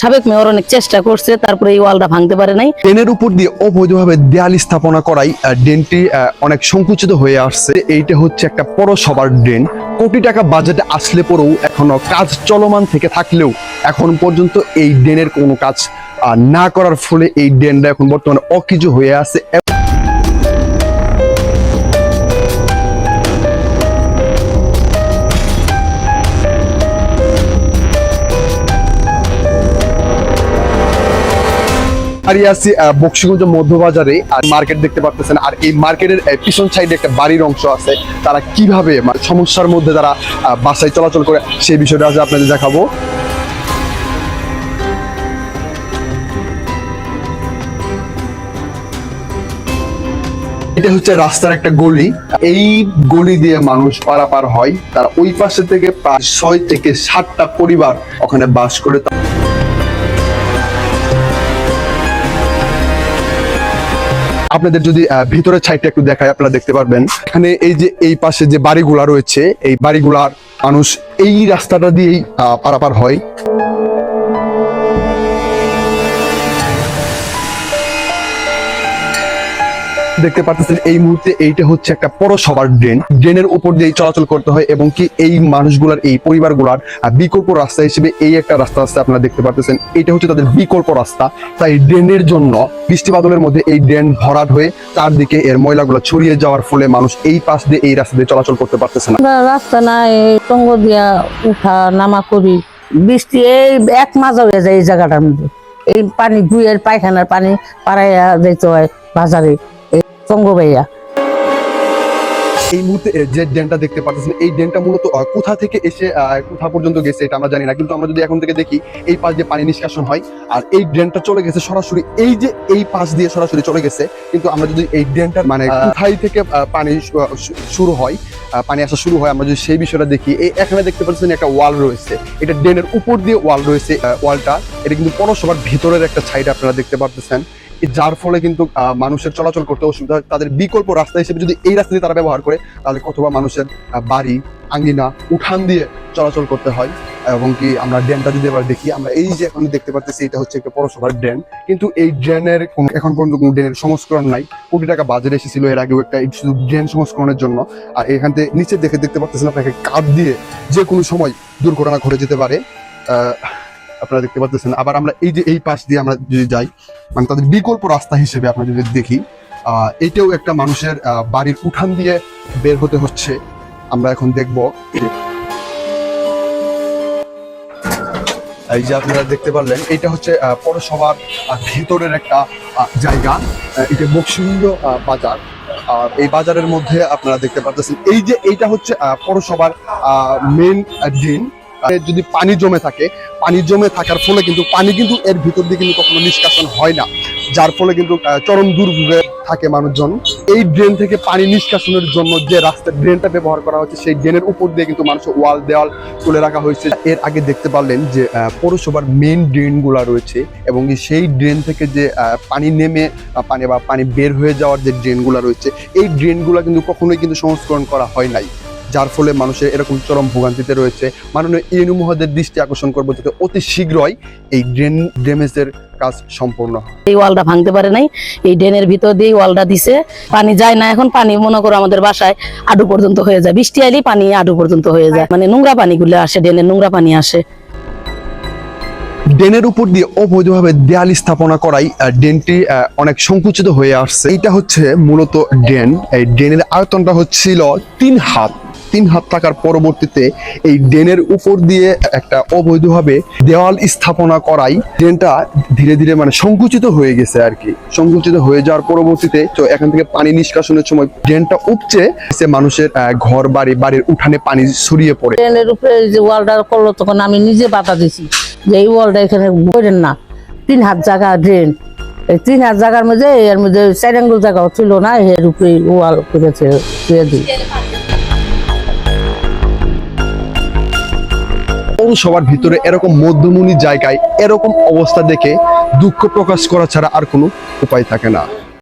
সাবেক মেয়র অনেক চেষ্টা করছে, তারপরে এই ওয়ালটা ভাঙতে পারে নাই। ড্রেনের উপর দিয়ে অবৈধভাবে দেয়াল স্থাপনা করাই ড্রেনটি অনেক সংকুচিত হয়ে আসছে। এইটা হচ্ছে একটা পৌরসভার ড্রেন। কোটি টাকা বাজেটে আসলে পরেও এখনও কাজ চলমান থেকে থাকলেও এখন পর্যন্ত এই ড্রেনের কোনো কাজ না করার ফলে এই ড্রেনটা এখন বর্তমানে অকিজু হয়ে আছে। বক্সিগঞ্জ মধ্যবাজারে। আর মার্কেট দেখতে পারতেছেন, আর এই মার্কেটের পিছন সাইডে একটা বাড়ির অংশ আছে। তারা কীভাবে মানে সমস্যার মধ্যে তারা বাসায় চলাচল করে, সেই বিষয়টা আজ আপনাদের দেখাবো। এটা হচ্ছে রাস্তার একটা গলি। এই গলি দিয়ে মানুষ পারাপার হয়। তারা ওই পাশে থেকে প্রায় ছয় থেকে সাতটা পরিবার ওখানে বাস করে। আপনাদের যদি ভিতরের সাইডটা একটু দেখায় আপনারা দেখতে পারবেন। এখানে এই যে, এই পাশে যে বাড়িগুলা রয়েছে, এই বাড়িগুলার মানুষ এই রাস্তাটা দিয়েই পারাপার হয়। দেখতে পাচ্ছেন এই মুহূর্তে এইটা হচ্ছে একটা পৌরসভার ড্রেন। ড্রেনের উপর দিয়ে চলাচল করতে হয় এবং কি এই মানুষগুলার, এই পরিবারগুলার বিকল্প রাস্তা হিসেবে এই একটা রাস্তা আছে আপনারা দেখতে পাচ্ছেন এটা হচ্ছে তাদের বিকল্প রাস্তা। তাই ড্রেনের জন্য বৃষ্টি বাদলের মধ্যে এই ড্রেন ভরাট হয়ে চারদিকে এর ময়লাগুলো ছড়িয়ে যাওয়ার ফলে মানুষ এই পাশ দিয়ে এই রাস্তা দিয়ে চলাচল করতে পারতেছে না। রাস্তা নাই, টঙ্গ দিয়া উঠা নামা করি। বৃষ্টি এই এক মাস হয়ে যায় এই জায়গাটার মধ্যে। এই পানি ধুয়ের পায়খানার পানি পাড়াইয়া যেতে হয় বাজারে। এই ভাইয়া। এই মুহূর্তে যে ডেনটা দেখতে পাচ্ছেন, এই ডেনটা মূলত কোথা থেকে এসে কোথা পর্যন্ত গেছে এটা আমরা জানি না। কিন্তু আমরা যদি এখন থেকে দেখি, এই পাশ দিয়ে পানি নিষ্কাশন হয়, আর এই ড্রেনটা চলে গেছে সরাসরি, এই যে এই পাশ দিয়ে সরাসরি চলে গেছে, কিন্তু আমরা যদি এই ডেনটা মানে কোথায় থেকে পানি শুরু হয় পানি আসা শুরু হয়, আমরা যদি সেই বিষয়টা দেখি, এই এখানে দেখতে পাচ্ছেন একটা ওয়াল রয়েছে। এটা ড্রেনের উপর দিয়ে ওয়াল রয়েছে ওয়ালটা। এটা কিন্তু পৌরসভার ভিতরের একটা সাইড আপনারা দেখতে পারতেছেন। যার ফলে কিন্তু মানুষের চলাচল করতে অসুবিধা হয়। তাদের বিকল্প রাস্তা হিসেবে যদি এই রাস্তা দিয়ে তারা ব্যবহার করে, তাহলে অথবা মানুষের বাড়ি আঙ্গিনা উঠান দিয়ে চলাচল করতে হয়। এবং কি আমরা ড্রেনটা যদি এবার দেখি, আমরা এই যে এখন দেখতে পাচ্ছি এটা হচ্ছে একটা পৌরসভার ড্রেন কিন্তু এই ড্রেনের এখন পর্যন্ত কোনো ড্রেনের সংস্করণ নাই। কোটি টাকা বাজেট এসেছিল এর আগেও একটা শুধু ড্রেন সংস্করণের জন্য। আর এখান থেকে নিচে দেখে দেখতে পাচ্ছেন আপনাকে কাঠ দিয়ে যে কোনো সময় দুর্ঘটনা ঘটে যেতে পারে। আপনারা দেখতে পাচ্ছেন আবার আমরা এই যে এই পাশ দিয়ে আমরা যদি যাই মানে তাদের বিকল্প রাস্তা হিসেবে আমরা যদি দেখি এটাও একটা মানুষের বাড়ির উঠান দিয়ে বের হতে হচ্ছে। আমরা এখন দেখব। এই যে আপনারা দেখতে পারলেন, এটা হচ্ছে পৌরসভার ভেতরের একটা জায়গা। এটা বক্সিন্দ বাজার। আর এই বাজারের মধ্যে আপনারা দেখতে পাচ্ছেন এই যে এইটা হচ্ছে পৌরসভার মেন ড্রেন যদি পানি জমে থাকে, পানি জমে থাকার ফলে কিন্তু, পানি কিন্তু এর ভিতর দিয়ে কিন্তু কখনো নিষ্কাশন হয় না। যার ফলে কিন্তু চরম দুর্ভোগে থাকে মানুষজন। এই ড্রেন থেকে পানি নিষ্কাশনের জন্য যে রাস্তা ড্রেনটা ব্যবহার করা হচ্ছে, সেই ড্রেনের উপর দিয়ে কিন্তু মানুষের ওয়াল দেওয়াল তুলে রাখা হয়েছে। এর আগে দেখতে পারলেন যে পৌরসভার মেন ড্রেনগুলো রয়েছে এবং সেই ড্রেন থেকে যে পানি নেমে পানি বা পানি বের হয়ে যাওয়ার যে ড্রেনগুলো রয়েছে, এই ড্রেনগুলো কিন্তু কখনোই কিন্তু সংস্করণ করা হয় নাই। যার ফলে মানুষের এরকম চরম ভোগান্তিতে রয়েছে। মাননীয় ইউনু মহাদের দৃষ্টি আকর্ষণ করব যাতে অতি শীঘ্রই এই ড্রেন ড্যামেজের কাজ সম্পূর্ণ এই ওয়ালটা ভাঙতে পারে নাই এই ড্রেনের ভিতর দিয়ে ওয়ালটা দিছে। পানি যায় না এখন পানি মনে করো আমাদের বাসায় আডু পর্যন্ত হয়ে যায়। বৃষ্টি আইলেই পানি আডু পর্যন্ত হয়ে যায়। মানে নোংরা পানিগুলো আসে ড্রেনের নোংরা পানি আসে। ড্রেনের উপর দিয়ে অবৈধভাবে দেয়াল স্থাপনা করাই আহ, অনেক সংকুচিত হয়ে আসছে। এইটা হচ্ছে মূলত ড্রেন। এই ড্রেনের আয়তনটা হচ্ছিল তিন হাত। তিন হাত থাকার পরবর্তীতে এই ড্রেনের উপর দিয়ে একটা অবৈধভাবে দেওয়াল স্থাপনা করাই ড্রেনটা ধীরে ধীরে মানে সংকুচিত হয়ে গেছে আর কি। সংকুচিত হয়ে যাওয়ার পরবর্তীতে তো এখান থেকে পানি নিষ্কাশনের সময় ড্রেনটা উপচে সে মানুষের ঘর বাড়ি বাড়ির উঠানে পানি ছড়িয়ে পড়ে। ড্রেনের উপরে যে ওয়ালটা করল তখন আমি নিজে বাধা দিছি যে এই ওয়ালটা এখানে করেন না। তিন হাত জায়গা ড্রেন। এই তিন হাত জায়গার মধ্যে, এর মধ্যে চার জায়গাও ছিল না, এর উপরে ওয়াল করেছে, দিয়ে দিই। পৌরসভার ভিতরে এরকম মধ্যমণি জায়গায় এরকম অবস্থা দেখে দুঃখ প্রকাশ করা ছাড়া আর কোনো উপায় থাকে না।